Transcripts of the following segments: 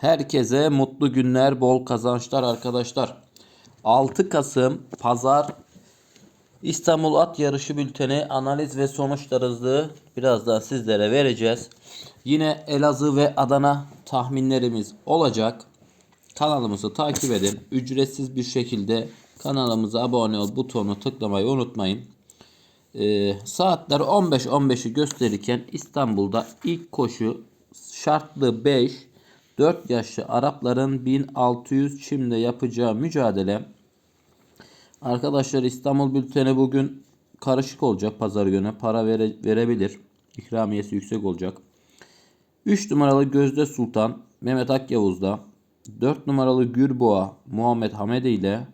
Herkese mutlu günler, bol kazançlar arkadaşlar. 6 Kasım Pazar İstanbul At Yarışı bülteni analiz ve sonuçlarınızı birazdan sizlere vereceğiz. Yine Elazığ ve Adana tahminlerimiz olacak. Kanalımızı takip edin. Ücretsiz bir şekilde kanalımıza abone ol butonunu tıklamayı unutmayın. Ee, saatler 15-15'i gösterirken İstanbul'da ilk koşu şartlı 5 4 yaşlı Arapların 1600 çimde yapacağı mücadele. Arkadaşlar İstanbul bülteni bugün karışık olacak pazar günü. Para vere, verebilir. İkramiyesi yüksek olacak. 3 numaralı Gözde Sultan Mehmet Akyavuz'da. 4 numaralı Gürboğa Muhammed Hamedi ile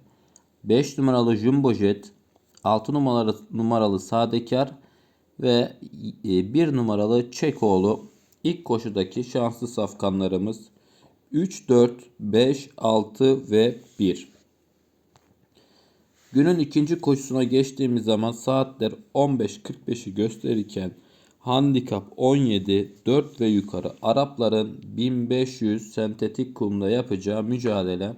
5 numaralı Jumbo Jet 6 numaralı, numaralı Sadekar ve 1 numaralı Çekoğlu ilk koşudaki şanslı safkanlarımız 3, 4, 5, 6 ve 1. Günün ikinci koşusuna geçtiğimiz zaman saatler 15.45'i gösterirken handikap 17 4 ve yukarı Arapların 1500 sentetik kumda yapacağı mücadele.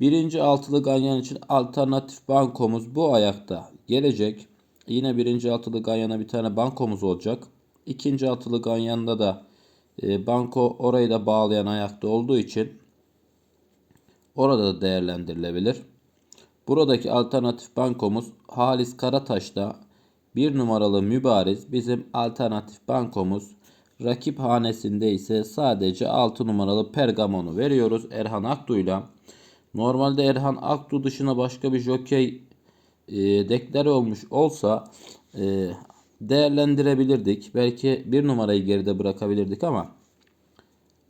Birinci altılı ganyan için alternatif bankomuz bu ayakta gelecek. Yine birinci altılı ganyana bir tane bankomuz olacak. İkinci altılı ganyanda da e, banko orayı da bağlayan ayakta olduğu için orada da değerlendirilebilir. Buradaki alternatif bankomuz Halis Karataş'ta bir numaralı mübariz bizim alternatif bankomuz. Rakip hanesinde ise sadece 6 numaralı Pergamon'u veriyoruz Erhan Aktu'yla. Normalde Erhan Aktu dışına başka bir jokey e, deklar olmuş olsa e, değerlendirebilirdik. Belki bir numarayı geride bırakabilirdik ama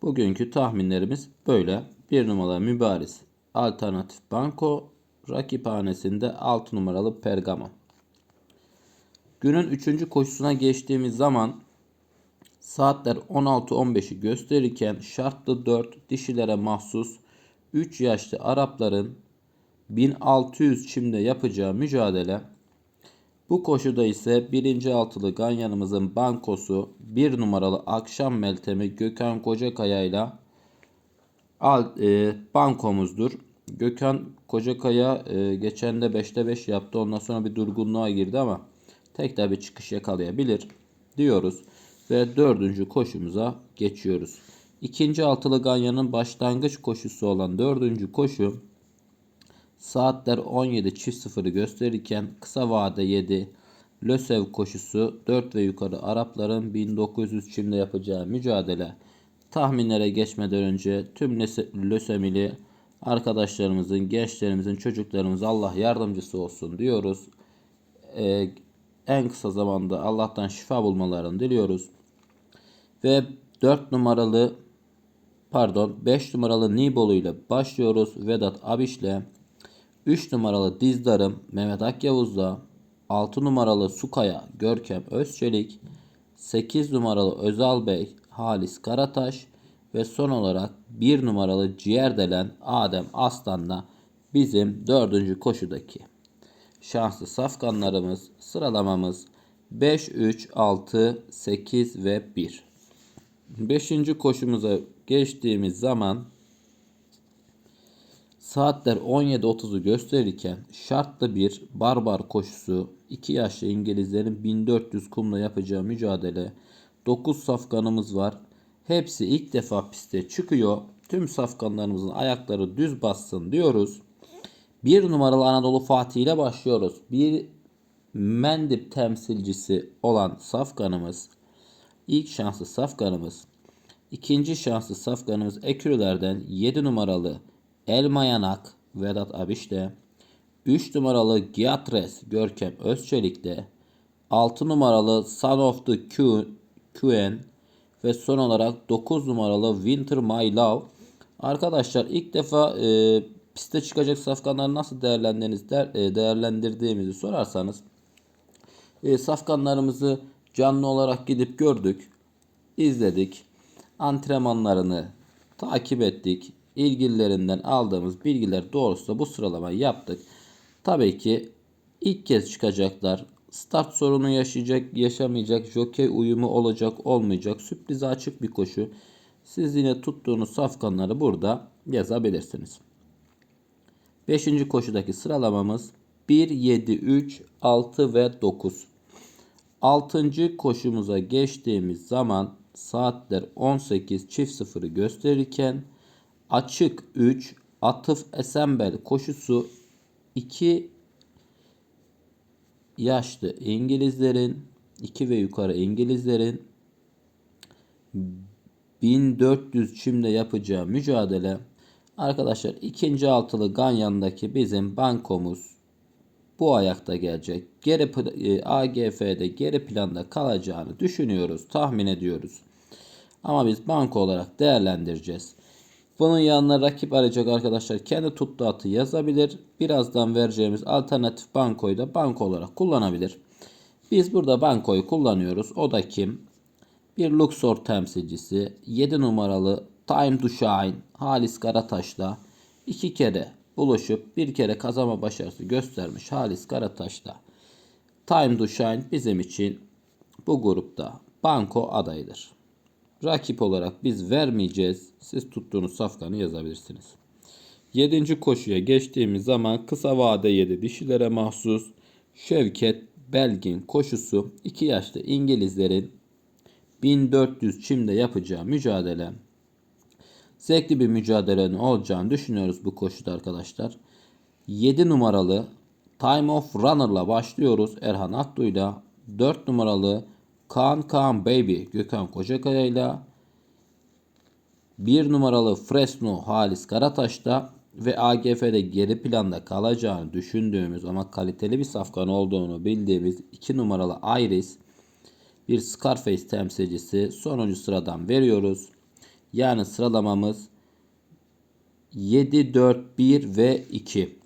bugünkü tahminlerimiz böyle. Bir numaralı mübariz alternatif banko rakiphanesinde 6 numaralı Pergamon. Günün 3. koşusuna geçtiğimiz zaman saatler 16-15'i gösterirken şartlı 4 dişilere mahsus 3 yaşlı Arapların 1600 çimde yapacağı mücadele. Bu koşuda ise 1. altılı ganyanımızın bankosu 1 numaralı akşam meltemi Gökhan Kocakaya ile e, bankomuzdur. Gökhan Kocakaya e, geçen de 5'te 5 yaptı. Ondan sonra bir durgunluğa girdi ama tekrar bir çıkış yakalayabilir diyoruz. Ve dördüncü koşumuza geçiyoruz. İkinci altılı ganyanın başlangıç koşusu olan dördüncü koşu saatler 17 çift sıfırı gösterirken kısa vade 7 Lösev koşusu 4 ve yukarı Arapların 1900 çimde yapacağı mücadele. Tahminlere geçmeden önce tüm lösemili arkadaşlarımızın, gençlerimizin, çocuklarımız Allah yardımcısı olsun diyoruz. Ee, en kısa zamanda Allah'tan şifa bulmalarını diliyoruz. Ve 4 numaralı pardon 5 numaralı Nibolu ile başlıyoruz. Vedat Abiş ile 3 numaralı Dizdarım Mehmet Akyavuz'la 6 numaralı Sukaya Görkem Özçelik 8 numaralı Özal Bey Halis Karataş ve son olarak 1 numaralı Ciğerdelen Adem Aslan'la bizim 4. koşudaki şanslı safkanlarımız sıralamamız 5, 3, 6, 8 ve 1. 5. koşumuza geçtiğimiz zaman saatler 17.30'u gösterirken şartlı bir barbar koşusu 2 yaşlı İngilizlerin 1400 kumla yapacağı mücadele 9 safkanımız var. Hepsi ilk defa piste çıkıyor. Tüm safkanlarımızın ayakları düz bassın diyoruz. Bir numaralı Anadolu Fatih ile başlıyoruz. Bir Mendip temsilcisi olan safkanımız ilk şanslı safkanımız ikinci şanslı safkanımız Ekürülerden 7 numaralı Elmayanak Vedat Abiş'te 3 numaralı Giatres Görkem Özçelik'te 6 numaralı Son of the Quen ve son olarak 9 numaralı Winter My Love. Arkadaşlar ilk defa e, piste çıkacak safkanları nasıl değerlendirdiğiniz, e, değerlendirdiğimizi sorarsanız e, safkanlarımızı canlı olarak gidip gördük, izledik, antrenmanlarını takip ettik, ilgililerinden aldığımız bilgiler doğrusunda bu sıralamayı yaptık. Tabii ki ilk kez çıkacaklar. Start sorunu yaşayacak, yaşamayacak, jokey uyumu olacak, olmayacak. Sürprize açık bir koşu. Siz yine tuttuğunuz safkanları burada yazabilirsiniz. Beşinci koşudaki sıralamamız 1, 7, 3, 6 ve 9. Altıncı koşumuza geçtiğimiz zaman saatler 18 çift sıfırı gösterirken açık 3 atıf esembel koşusu 2 yaşlı İngilizlerin 2 ve yukarı İngilizlerin 1400 çimde yapacağı mücadele arkadaşlar ikinci altılı Ganyan'daki bizim bankomuz bu ayakta gelecek. Geri pl- e, AGF'de geri planda kalacağını düşünüyoruz, tahmin ediyoruz. Ama biz banko olarak değerlendireceğiz. Bunun yanına rakip arayacak arkadaşlar kendi tuttuğu atı yazabilir. Birazdan vereceğimiz alternatif bankoyu da banko olarak kullanabilir. Biz burada bankoyu kullanıyoruz. O da kim? Bir Luxor temsilcisi 7 numaralı Time to Shine Halis Karataş'la iki kere buluşup bir kere kazanma başarısı göstermiş Halis Karataş'la Time to Shine bizim için bu grupta banko adayıdır. Rakip olarak biz vermeyeceğiz. Siz tuttuğunuz safkanı yazabilirsiniz. 7. koşuya geçtiğimiz zaman kısa vade 7 dişilere mahsus Şevket Belgin koşusu 2 yaşlı İngilizlerin 1400 çimde yapacağı mücadele zevkli bir mücadelenin olacağını düşünüyoruz bu koşuda arkadaşlar. 7 numaralı Time of Runner'la başlıyoruz Erhan Aktu'yla. 4 numaralı Kaan Kaan Baby Gökhan Kocakaya'yla 1 numaralı Fresno Halis Karataş'ta ve AGF'de geri planda kalacağını düşündüğümüz ama kaliteli bir safkan olduğunu bildiğimiz 2 numaralı Iris bir Scarface temsilcisi sonuncu sıradan veriyoruz. Yani sıralamamız 7, 4, 1 ve 2.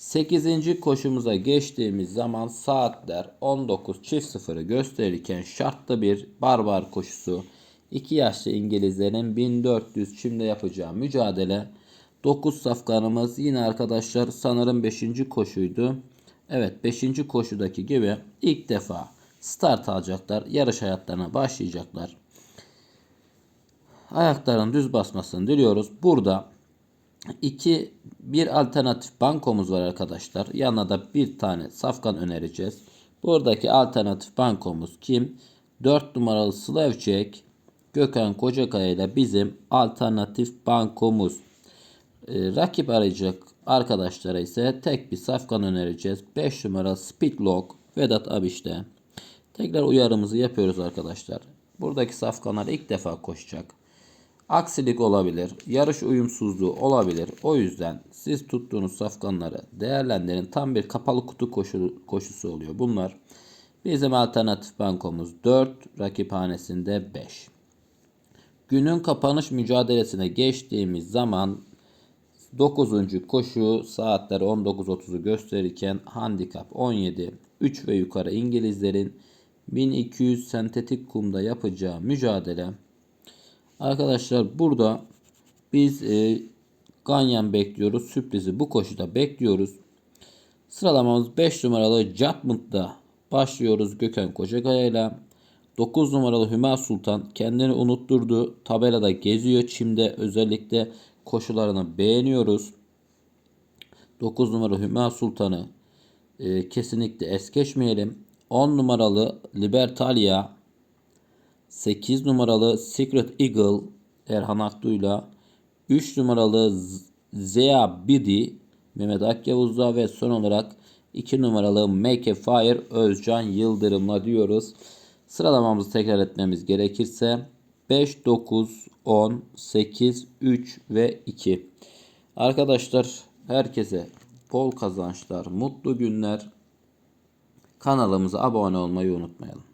8. koşumuza geçtiğimiz zaman saatler 19 çift sıfırı gösterirken şartlı bir barbar koşusu 2 yaşlı İngilizlerin 1400 çimde yapacağı mücadele 9 safkanımız yine arkadaşlar sanırım 5. koşuydu. Evet 5. koşudaki gibi ilk defa start alacaklar. Yarış hayatlarına başlayacaklar. Ayakların düz basmasını diliyoruz. Burada iki bir alternatif bankomuz var arkadaşlar. Yanına da bir tane safkan önereceğiz. Buradaki alternatif bankomuz kim? 4 numaralı Slavçek Gökhan Kocakaya ile bizim alternatif bankomuz. Ee, rakip arayacak arkadaşlara ise tek bir safkan önereceğiz. 5 numaralı Speedlock Vedat Abiş'te. Tekrar uyarımızı yapıyoruz arkadaşlar. Buradaki safkanlar ilk defa koşacak. Aksilik olabilir, yarış uyumsuzluğu olabilir. O yüzden siz tuttuğunuz safkanları değerlendirin. Tam bir kapalı kutu koşu, koşusu oluyor bunlar. Bizim alternatif bankomuz 4, rakiphanesinde 5. Günün kapanış mücadelesine geçtiğimiz zaman 9. koşu saatler 19.30'u gösterirken handikap 17, 3 ve yukarı İngilizlerin 1200 sentetik kumda yapacağı mücadele Arkadaşlar burada biz e, Ganyan bekliyoruz. Sürprizi bu koşuda bekliyoruz. Sıralamamız 5 numaralı Judgment'da başlıyoruz Gökhan Kocakaya ile. 9 numaralı Hüma Sultan kendini unutturdu. Tabelada geziyor. Çim'de özellikle koşularını beğeniyoruz. 9 numaralı Hüma Sultan'ı e, kesinlikle es geçmeyelim. 10 numaralı Libertalia 8 numaralı Secret Eagle Erhan Aktu'yla 3 numaralı Zea Bidi Mehmet Akyavuz'la ve son olarak 2 numaralı Make a Fire Özcan Yıldırım'la diyoruz. Sıralamamızı tekrar etmemiz gerekirse 5, 9, 10, 8, 3 ve 2. Arkadaşlar herkese bol kazançlar, mutlu günler. Kanalımıza abone olmayı unutmayalım.